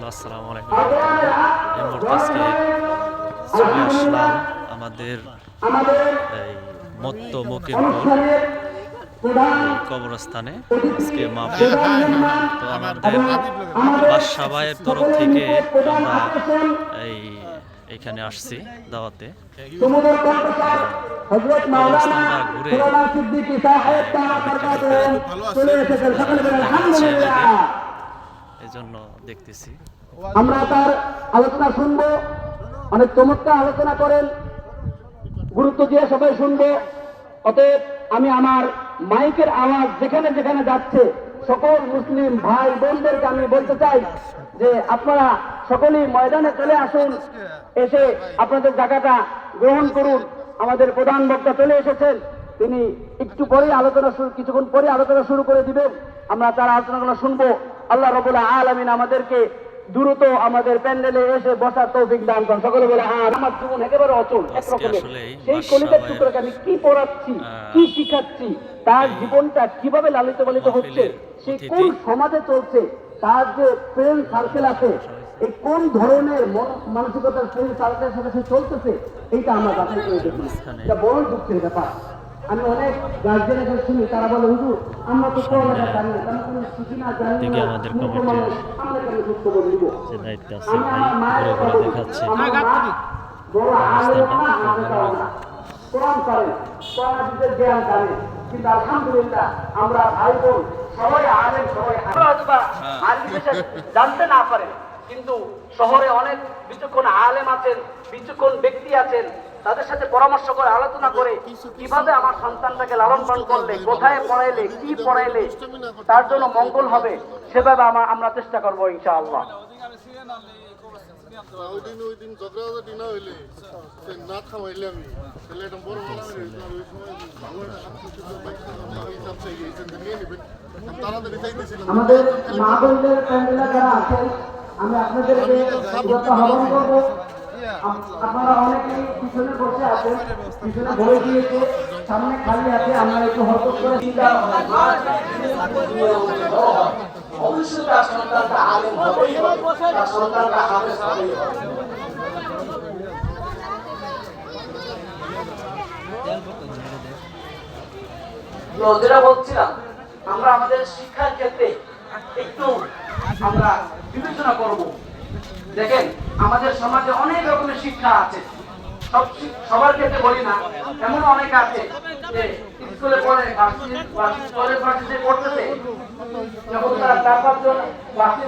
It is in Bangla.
হ্যালো আসসালামু আলাইকুম। এই মুহূর্তে আজকে চলে আসলাম আমাদের এই মত্ত মকিমপুর কবরস্থানে। আজকে মাহফিল। তো আমাদের বাদশা ভাইয়ের তরফ থেকে আমরা এই এখানে আসছি দাওয়াতে। কবরস্থানটা ঘুরে এই জন্য দেখতেছি। আমরা তার আলোচনা শুনব, অনেক চমৎকার আলোচনা করেন, গুরুত্ব দিয়ে সবাই শুনব। অতএব আমি আমার মাইকের আওয়াজ যেখানে যেখানে যাচ্ছে, সকল মুসলিম ভাই বোনদেরকে আমি বলতে চাই যে আপনারা সকলেই ময়দানে চলে আসুন, এসে আপনাদের জায়গাটা গ্রহণ করুন। আমাদের প্রধান বক্তা চলে এসেছেন, তিনি একটু পরে আলোচনা শুরু কিছুক্ষণ পরে আলোচনা শুরু করে দিবেন। আমরা তার আলোচনাগুলো শুনব। আল্লাহ রবুল্লাহ আলমিন আমাদেরকে দ্রুত আমাদের প্যান্ডেলে এসে বসার তৌফিক দান করেন। সকলে বলে আর আমার জীবন একেবারে অচল একরকমের সেই কলিতার টুকরোকে আমি কি পড়াচ্ছি কি শিখাচ্ছি তার জীবনটা কীভাবে লালিত পালিত হচ্ছে সে কোন সমাজে চলছে তার যে ফ্রেন্ড সার্কেল আছে এই কোন ধরনের মানসিকতার ফ্রেন্ড সার্কেলের সাথে সে চলতেছে এইটা আমরা বাছাই করে দেখি এটা বড় দুঃখের ব্যাপার। আমি অনেক শুনি তারা বলে হুজুর আমরা তো পড়ালেখা জানি না আমি কোনো শিখি না জানি না আমাদের আমরা কেন সুস্থ করে দিব? যে দায়িত্বে আছে ভাই ঘুরে ঘুরে দেখাচ্ছে। বড় আলেম না, আলেমটাও না। কোরআন কোরআন হাদিসের জ্ঞান জানেন। কিন্তু আলহামদুলিল্লাহ আমরা ভাই বোন সবাই আলেম সবাই আমরা হয়তো বা জানতে না পারেন কিন্তু শহরে অনেক বিচক্ষণ আলেম আছেন বিচক্ষণ ব্যক্তি আছেন তাদের সাথে পরামর্শ করে আলোচনা করে কীভাবে আমার সন্তানটাকে লালন পালন করলে কোথায় পড়াইলে কি পড়াইলে তার জন্য মঙ্গল হবে সেভাবে আমা- আমরা চেষ্টা করব ইনশাআল্লাহ। আমাদের মা বোনদের প্যান্ডেলে যারা আছেন আমি আপনাদেরকে আহ্বান করব আপনারা অনেকেই পিছনে বসে আছেন, পিছনে দিয়েছে, সামনে খালি আছে আমরা একটু হরকত করে যেটা বলছিলাম, আমরা আমাদের শিক্ষার ক্ষেত্রে একটু আমরা বিবেচনা করব। দেখেন, আমাদের সমাজে অনেক রকমের শিক্ষা আছে। সব সবার ক্ষেত্রে বলি না এমন অনেক আছে যে স্কুলে পড়ে কলেজ ভার্সিটি পড়তেছে। যখন তারা চার পাঁচজন বাসে